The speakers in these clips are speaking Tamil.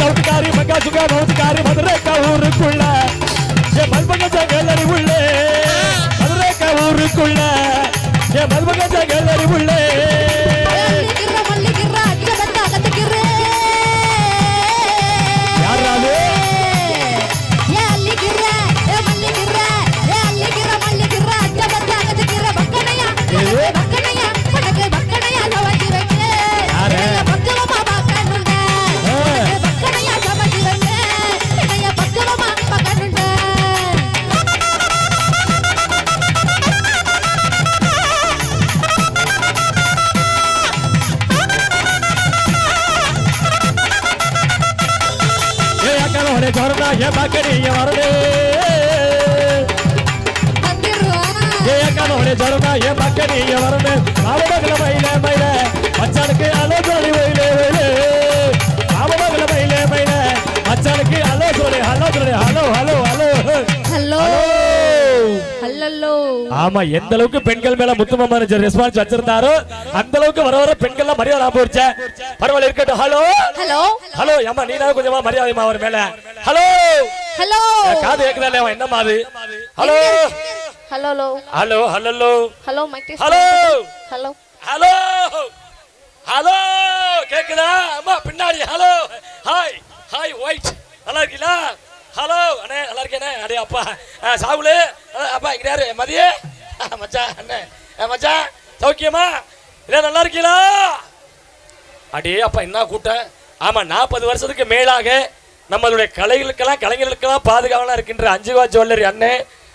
தவுட்டுக்காரி மங்கா சுகா மவுத்துக்காரி மதுரை ஊருக்குள்ள என் மல்பகஜ கேலரி உள்ளே. மதுரை ஊருக்குள்ள என் மல்பகஜ கேலரி உள்ளே. ஏ கொரோனா என் பக்கடி வரதே வந்துருவானா ஏ அக்கா சொன்னா என் பக்கடி வரதே அவமகள மயில மயில மச்சானுக்கு அலோசனை வயிலே வயிலே மயில மயில மச்சானுக்கு ஹலோ ஆமா எந்த அளவுக்கு பெண்கள் மேல முத்துமாமா ரெஸ்பான்ஸ் வச்சிருந்தாரோ அந்த அளவுக்கு வர வர பெண்கள் மரியாதை போச்ச பரவாயில்ல இருக்கட்டும். ஹலோ ஹலோ ஹலோ நீ கொஞ்சமா மரியாதைமா அவர் மேல. ஹலோ ஹலோ காது கேக்குதா இல்லையா என்னமா அது? Hello hello hello hello hello hello hello hello hello கேக்குதா? அம்மா பின்னாடி. ஹலோ ஹாய் ஹாய் ஒயிட் நல்லா இருக்கீங்களா? ஹலோ அண்ணே நல்லா இருக்கேனே. அடே அப்பா. சாகுலு. அப்பா இங்க யாரு? மதியே? மச்சான் அண்ணே. மச்சான் சௌக்கியமா? இல்ல நல்லா இருக்கீங்களா? அடே அப்பா என்ன கூட்டம்? ஆமா நாற்பது வருஷத்துக்கு மேலாக நம்மளுடைய கலைகளுக்கெல்லாம் கலைஞர்களுக்கெல்லாம் பாதுகாவலா இருக்கின்ற அஞ்சுவா ஜுவல்லரி அண்ணே.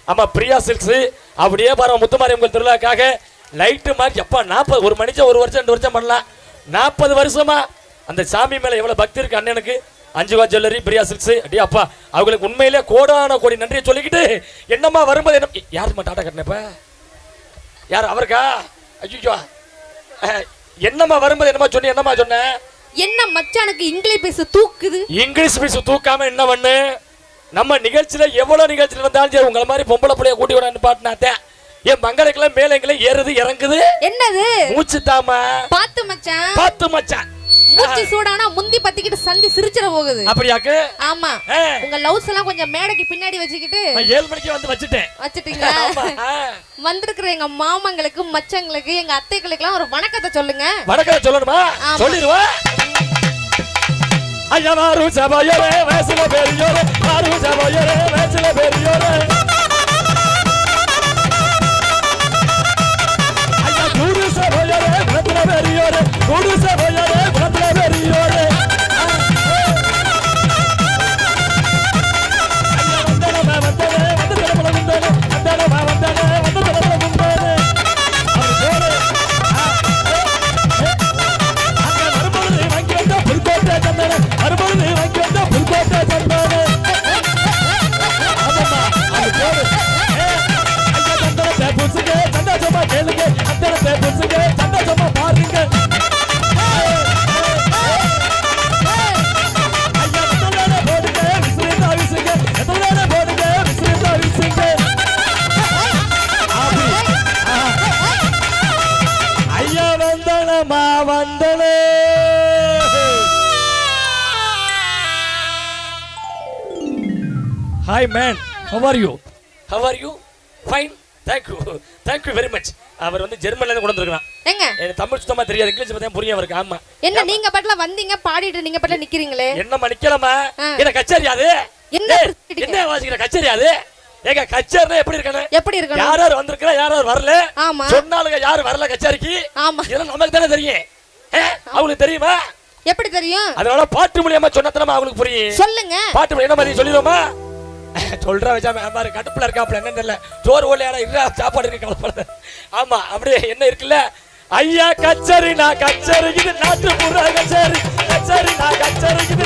ஆமா பிரியா சில்க்ஸு. அப்படியே பாருங்க உங்கள் திருவிழாக்காக லைட்டு மாதிரி எப்பா நாற்பது ஒரு மனுஷன் ஒரு வருஷம் ரெண்டு வருஷம் பண்ணலாம். நாற்பது வருஷமா அந்த சாமி மேல எவ்வளவு பக்தி இருக்கு அண்ணனுக்கு அஞ்சுவா ஜுவல்லரி பிரியா சில்க்ஸ். அப்படியே அப்பா அவங்களுக்கு உண்மையிலே கோடான கோடி நன்றியை சொல்லிக்கிட்டு என்னம்மா வரும்போது என்ன யாரும்மா டாடா கட்டினப்ப யார் அவருக்கா? ஐயோ என்னம்மா வரும்போது என்னம்மா சொன்னி என்னம்மா சொன்னேன் என்ன மச்சானுக்கு இங்கிலீஷ் பேச தூக்குது. இங்கிலீஷ் பீஸ் தூக்காம என்ன பண்ணு? நம்ம நிகழ்ச்சியில எவ்வளவு நிகழ்ச்சியில இருந்தாலும் சரி உங்களை மாதிரி பொம்பளை புள்ளைய கூட்டி விட பாட்டினாத்தேன் என் மங்களுக்கெல்லாம் மேல எங்கெல்லாம் ஏறுது இறங்குது. என்னது? மூச்சு தாமா பாத்து மச்சான். பார்த்து மச்சான். மூச்சு சூடானா முந்தி பத்திக்கிட்டு சந்தி சிரிச்சிட போகுது. அப்படியாக்கு? ஆமா. உங்க லவ்ஸ் எல்லாம் கொஞ்சம் மேடைக்கு பின்னாடி வச்சுக்கிட்டு ஏழு மணிக்கு வந்து வச்சுட்டேன். வச்சுட்டீங்களா. வந்திருக்கிற எங்க மாமங்களுக்கு மச்சங்களுக்கு எங்க அத்தைகளுக்கு எல்லாம் ஒரு வணக்கத்தை சொல்லுங்க. வணக்கம் சொல்லணுமா. சொல்லிடுவா? ஐயா மாறு சபையோரே வயசுல பெரியோரே மாறு சபையோரே வயசுல பெரியோரே. வந்தனமா வந்தனே hi man how are you how are you fine thank you thank you very much அவர் வந்து ஜெர்மன்ல இருந்து கொண்டு வந்திருக்கான் ஏங்க எனக்கு தமிழ் சுத்தமா தெரியாது இங்கிலீஷ் பத்தியா புரியும் அவருக்கு. ஆமா. என்ன நீங்க பாட்டுல வந்தீங்க பாடிட்டு நீங்க பாட்டுல நிக்கிறீங்களே? என்னம்மா நிக்கலாமா. என்ன கச்சேரி அது? என்ன? என்ன வாசிக்கிற கச்சேரி அது? ஏங்க கச்சேரினா எப்படி இருக்கணும்? எப்படி இருக்கணும்? யார் யார் வந்திருக்கா யார் யார் வரல? ஆமா. சொன்னாலுங்க யார் வரல கச்சேரிக்கு? ஆமா. இதெல்லாம் நமக்கு தானே தெரியும். அவங்களுக்கு தெரியுமா? எப்படி தெரியும்? அதனால பாட்டு மூலியமா சொன்னத்தனமா அவங்களுக்கு புரியும். சொல்லுங்க. பாட்டு மூலியம் என்ன மாதிரி சொல்லிடுவோமா? சொல்றா வச்சா பாரு கடுப்புல இருக்காப்புல என்னன்னு தெரியல. சோறு ஓலையாடா இல்ல சாப்பாடு இருக்கு கலப்பட ஆமா அப்படியே என்ன இருக்குல்ல? ஐயா கச்சேரி நான் கச்சேரி இது நாட்டு புற கச்சேரி. கச்சேரி நான் கச்சேரி இது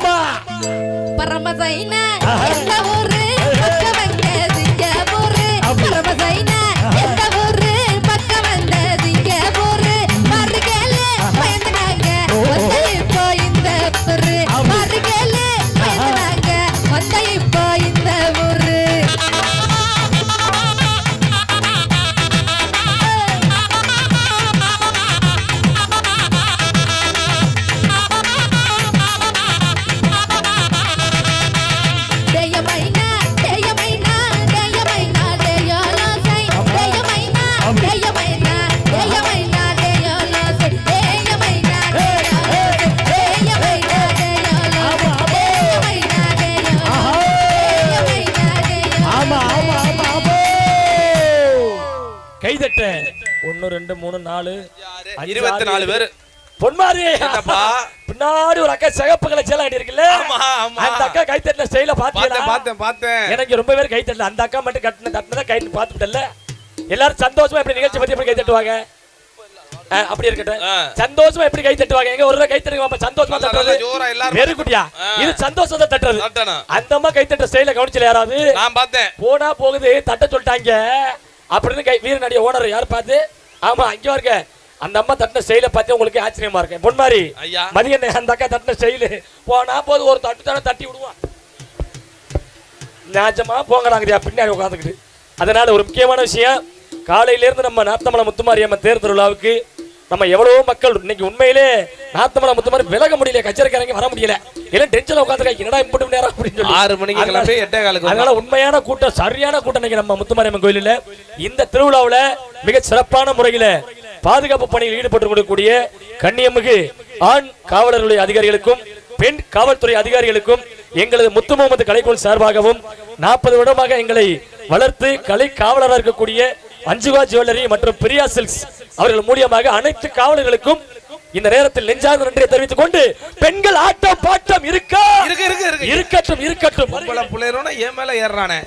ஆமா பரமசைன எந்த ஊரு? ஒன்னு ரெண்டு மூணு நாலு இருபத்தி நாலு. பேர். பொன்மாரி என்னப்பா? பின்னாடி ஒரு அக்கா சிகப்பு கலர் சேலை இருக்குல்ல ஆமா, ஆமா. அந்த அக்கா கைத்தட்டல ஸ்டைல பார்த்தேன் பாத்தீங்களா? பார்த்தேன் பார்த்தேன் எனக்கு ரொம்ப பேர் கைத்தட்டல அந்த அக்கா மட்டும் கட்டின தட்டினதா கை பார்த்துட்டல எல்லாரும் சந்தோஷமா எப்படி நிகழ்ச்சி பத்தி எப்படி கை தட்டுவாங்க? அப்படி இருக்கட்டும். சந்தோஷமா எப்படி கை தட்டுவாங்க? எங்க ஒரு கை. சந்தோஷமா தட்டுறது. இது சந்தோஷத்தை தட்டுறது. அந்த அம்மா கை ஸ்டைல கவனிச்சல யாராவது? நான் பார்த்தேன். போனா போகுது தட்ட சொல்லிட்டாங்க. அப்படின்னு கை வீரநடிய ஓனர் யார் பார்த்து? ஆமா அங்க இருக்க அந்த அம்மா தட்டின ஸ்டைல பார்த்து உங்களுக்கு ஆச்சரியமா இருக்கு. பொன்மாரி ஐயா. மதியம் அந்த அக்கா தட்டின ஸ்டைலு போனா போது ஒரு தட்டு தானே தட்டி விடுவான். நியாஜமா போங்கடாங்கறியா பின்னாடி உட்காந்துக்கிட்டு. அதனால ஒரு முக்கியமான விஷயம் காலையில இருந்து நம்ம நாத்தமலை முத்துமாரியம்மன் தேர் திருவிழாவுக்கு நம்ம எவ்வளவோ மக்கள் இன்னைக்கு உண்மையிலே நாத்தமலை முத்துமாரி விலக முடியல. கச்சேரிக்காரங்க வர முடியல. எல்லாம் டென்ஷன் உட்காந்துருக்காங்க என்னடா இம்பட்டு நேரம் அப்படின்னு சொல்லி. ஆறு மணிக்கு அதனால- கிளம்பி எட்டே காலுக்கு அதனால உண்மையான கூட்டம் சரியான கூட்டம் இன்னைக்கு நம்ம முத்துமாரியம்மன் கோயிலில். இந்த திருவிழாவுல மிக சிறப்பான முறையில பாதுகாப்பு பணியில் ஈடுபட்டு கொண்டிருக்கக்கூடிய கண்ணியமிகு ஆண் காவலர்களுடைய அதிகாரிகளுக்கும் பெண் காவல்துறை அதிகாரிகளுக்கும் எங்களது முத்து முகமது கலைக்குழு சார்பாகவும் நாற்பது வருடமாக எங்களை வளர்த்து கலை காவலராக இருக்கக்கூடிய அஞ்சுவா ஜுவல்லரி மற்றும் பிரியா சில்க்ஸ் அவர்கள் மூலியமாக அனைத்து காவலர்களுக்கும் இந்த நேரத்தில் நெஞ்சார்ந்த நன்றியை தெரிவித்துக் கொண்டு பெண்கள் ஆட்டம் பாட்டம் இருக்கா? இருக்கு இருக்கு இருக்கு. இருக்கட்டும் இருக்கட்டும். பிள்ளையரோட என் மேல ஏறுறானே.